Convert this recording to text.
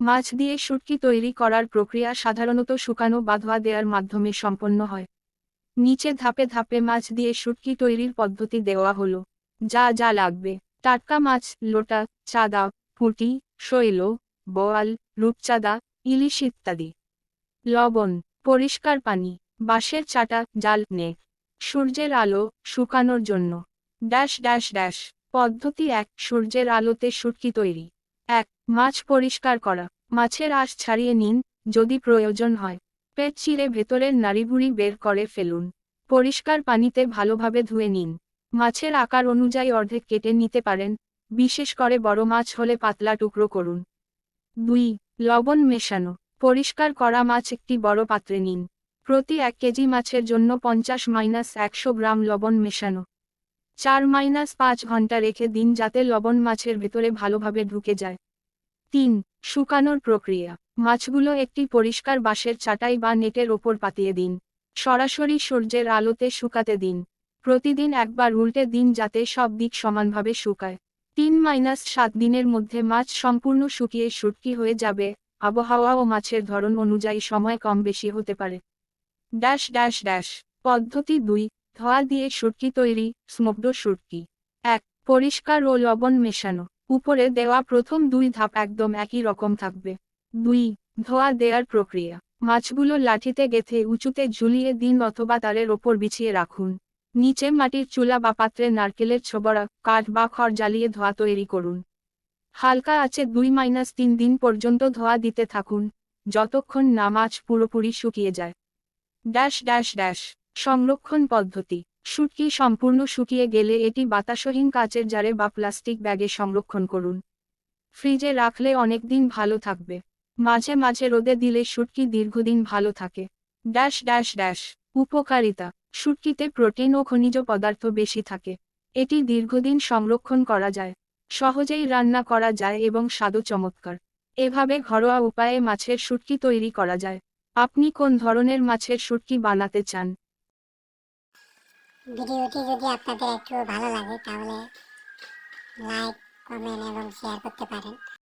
মাছ দিয়ে শুটকি তৈরি করার প্রক্রিয়া সাধারণত শুকানো বা দেওয়ার মাধ্যমে সম্পন্ন হয়। নিচে ধাপে ধাপে মাছ দিয়ে শুটকি তৈরির পদ্ধতি দেওয়া হলো। যা যা লাগবে। টাটকা মাছ, লোটা, চাঁদা, পুঁটি, শৈল, বোয়াল, রূপচাঁদা, ইলিশ ইত্যাদি। লবণ, পরিষ্কার পানি, বাঁশের চাটা, জাল, নেক। সূর্যের আলো শুকানোর জন্য। Dash dash dash. পদ্ধতি এক, সূর্যের আলোতে শুটকি তৈরি। এক, মাছ পরিষ্কার করা। মাছের আঁশ ছাড়িয়ে নিন, যদি প্রয়োজন হয়। পেট চিরে ভেতরের নাড়িভুড়ি বের করে ফেলুন। পরিষ্কার পানিতে ভালোভাবে ধুয়ে নিন। মাছের আকার অনুযায়ী অর্ধেক কেটে নিতে পারেন। বিশেষ করে বড় মাছ হলে পাতলা টুকরো করুন। দুই, লবণ মেশানো। পরিষ্কার করা মাছ একটি বড় পাত্রে নিন। প্রতি এক কেজি মাছের জন্য পঞ্চাশ মাইনাস একশো গ্রাম লবণ মেশানো। চার মাইনাস পাঁচ ঘণ্টা রেখে দিন যাতে লবণ মাছের ভেতরে ভালোভাবে ঢুকে যায়। তিন, শুকানোর প্রক্রিয়া। মাছগুলো একটি পরিষ্কার বাঁশের চাটাই বা নেটের ওপর পাতিয়ে দিন। সরাসরি সূর্যের আলোতে শুকাতে দিন। প্রতিদিন একবার উল্টে দিন যাতে সব দিক সমানভাবে শুকায়। তিন মাইনাস সাত দিনের মধ্যে মাছ সম্পূর্ণ শুকিয়ে শুটকি হয়ে যাবে। আবহাওয়া ও মাছের ধরন অনুযায়ী সময় কম বেশি হতে পারে। Dash dash dash. পদ্ধতি দুই, ধোয়া দিয়ে শুটকি তৈরি স্মোকড শুটকি এক, পরিষ্কার ও লবণ মেশানো। উপরে দেওয়া প্রথম দুই ধাপ একদম একই রকম থাকবে। দুই, ধোয়া দেওয়ার প্রক্রিয়া। মাছগুলো লাঠিতে গেথে উঁচুতে ঝুলিয়ে দিন অথবা তারের ওপর বিছিয়ে রাখুন। নিচে মাটির চুলা বা পাত্রে নারকেলের ছোবড়া, কাঠ বা খড় জ্বালিয়ে ধোয়া তৈরি করুন। হালকা আছে দুই মাইনাস তিন দিন পর্যন্ত ধোয়া দিতে থাকুন, যতক্ষণ না মাছ পুরোপুরি শুকিয়ে যায়। Dash dash dash. সংরক্ষণ পদ্ধতি। শুটকি সম্পূর্ণ শুকিয়ে গেলে এটি বাতাসহীন কাচের জারে বা প্লাস্টিক ব্যাগে সংরক্ষণ করুন। ফ্রিজে রাখলে অনেক দিন ভালো থাকবে। মাঝে মাঝে রোদে দিলে শুটকি দীর্ঘদিন ভালো থাকে। Dash dash dash. উপকারিতা। শুটকিতে প্রোটিন ও খনিজ পদার্থ বেশি থাকে। এটি দীর্ঘদিন সংরক্ষণ করা যায়। সহজেই রান্না করা যায় এবং স্বাদও চমৎকার। এভাবে ঘরোয়া উপায়ে মাছের শুটকি তৈরি করা যায়। আপনি কোন ধরনের মাছের শুটকি বানাতে চান? ভিডিওটি যদি আপনাদের একটু ভালো লাগে তাহলে লাইক কমেন্ট এবং শেয়ার করতে পারেন।